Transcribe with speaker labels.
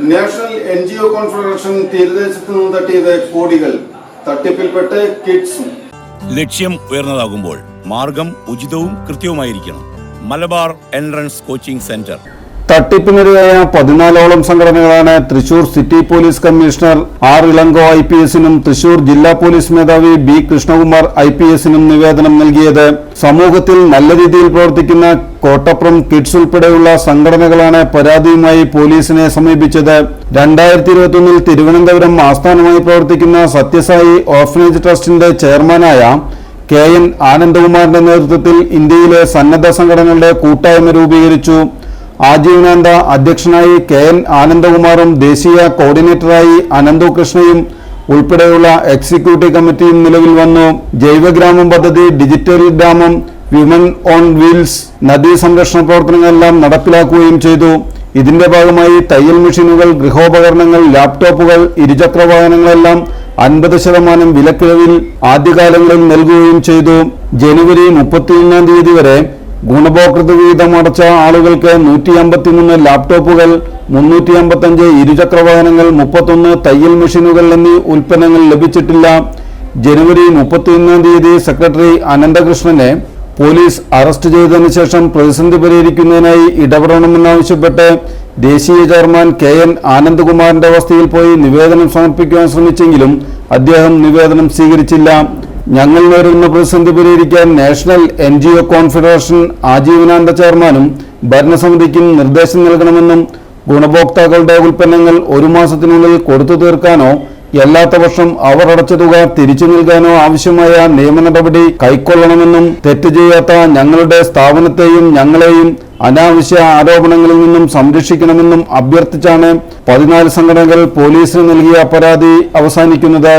Speaker 1: National N G O confederation തീരദേശത്ത് നിന്ന് തട്ടിയത് കോടികൾ. തട്ടിപ്പിൽപ്പെട്ട് കിഡ്സും.
Speaker 2: ലക്ഷ്യം ഉയർന്നതാകുമ്പോൾ മാർഗം ഉചിതവും കൃത്യവുമായിരിക്കണം. Malabar entrance coaching centre.
Speaker 1: തട്ടിപ്പിനിരയായ പതിനാലോളം സംഘടനകളാണ് Thrissur city police commissioner R Ilango I P എസിനും Thrissur ജില്ലാ പോലീസ് മേധാവി ബി കൃഷ്ണകുമാർ ഐ പി എസിനും നിവേദനം നൽകിയത്. സമൂഹത്തിൽ നല്ല രീതിയിൽ പ്രവർത്തിക്കുന്ന കോട്ടപ്പുറം കിഡ്സ് ഉൾപ്പെടെയുള്ള സംഘടനകളാണ് പരാതിയുമായി പോലീസിനെ സമീപിച്ചത്. രണ്ടായിരത്തി ഇരുപത്തിയൊന്നിൽ തിരുവനന്തപുരം ആസ്ഥാനമായി പ്രവർത്തിക്കുന്ന സത്യസായി ഓർഫനേജ് ട്രസ്റ്റിന്റെ ചെയർമാനായ കെ എൻ ആനന്ദകുമാറിന്റെ നേതൃത്വത്തിൽ ഇന്ത്യയിലെ സന്നദ്ധ സംഘടനകളുടെ കൂട്ടായ്മ രൂപീകരിച്ചു. ആജീവനാന്ത അധ്യക്ഷനായി കെ എൻ ആനന്ദകുമാറും ദേശീയ കോർഡിനേറ്ററായി അനന്തു കൃഷ്ണയും ഉൾപ്പെടെയുള്ള എക്സിക്യൂട്ടീവ് കമ്മിറ്റിയും നിലവിൽ വന്നു. ജൈവഗ്രാമം പദ്ധതി ഡിജിറ്റൽ ഗ്രാമം വിമൻ ഓൺ വീൽസ് നദീ സംരക്ഷണ പ്രവർത്തനങ്ങളെല്ലാം നടപ്പിലാക്കുകയും ചെയ്തു. ഇതിന്റെ ഭാഗമായി തയ്യൽ മെഷീനുകൾ ഗൃഹോപകരണങ്ങൾ ലാപ്ടോപ്പുകൾ ഇരുചക്ര വാഹനങ്ങളെല്ലാം അൻപത് ശതമാനം വിലക്കിഴവിൽ ആദ്യകാലങ്ങളിൽ നൽകുകയും ചെയ്തു. ജനുവരി മുപ്പത്തിയൊന്നാം തീയതി വരെ ഗുണഭോക്തൃ വിഹിതം അടച്ച ആളുകൾക്ക് നൂറ്റി അമ്പത്തിമൂന്ന് ലാപ്ടോപ്പുകൾ മുന്നൂറ്റി അമ്പത്തഞ്ച് ഇരുചക്ര വാഹനങ്ങൾ മുപ്പത്തൊന്ന് തയ്യൽ മെഷീനുകൾ എന്നീ ഉൽപ്പന്നങ്ങൾ ലഭിച്ചിട്ടില്ല. ജനുവരി മുപ്പത്തിയൊന്നാം തീയതി സെക്രട്ടറി അനന്തകൃഷ്ണനെ പോലീസ് അറസ്റ്റ് ചെയ്തതിനു ശേഷം പ്രതിസന്ധി പരിഹരിക്കുന്നതിനായി ഇടപെടണമെന്നാവശ്യപ്പെട്ട് ദേശീയ ചെയർമാൻ കെ എൻ ആനന്ദകുമാറിന്റെ വസതിയിൽ പോയി നിവേദനം സമർപ്പിക്കുവാൻ ശ്രമിച്ചെങ്കിലും അദ്ദേഹം നിവേദനം സ്വീകരിച്ചില്ല. ഞങ്ങൾ നേരിടുന്ന പ്രതിസന്ധി പരിഹരിക്കാൻ national N G O confederation ആജീവനാന്ത ചെയർമാനും ഭരണസമിതിക്കും നിർദ്ദേശം നൽകണമെന്നും ഗുണഭോക്താക്കളുടെ ഉൽപ്പന്നങ്ങൾ ഒരു മാസത്തിനുള്ളിൽ കൊടുത്തു തീർക്കാനോ അല്ലാത്ത വർഷം അവർ അടച്ച തുക തിരിച്ചു നൽകാനോ ആവശ്യമായ നിയമ നടപടി കൈക്കൊള്ളണമെന്നും തെറ്റ് ചെയ്യാത്ത ഞങ്ങളുടെ സ്ഥാപനത്തെയും ഞങ്ങളെയും അനാവശ്യ ആരോപണങ്ങളിൽ നിന്നും സംരക്ഷിക്കണമെന്നും അഭ്യർത്ഥിച്ചാണ് പതിനാല് സംഘടനകൾ പോലീസിന് നൽകിയ പരാതി അവസാനിക്കുന്നത്.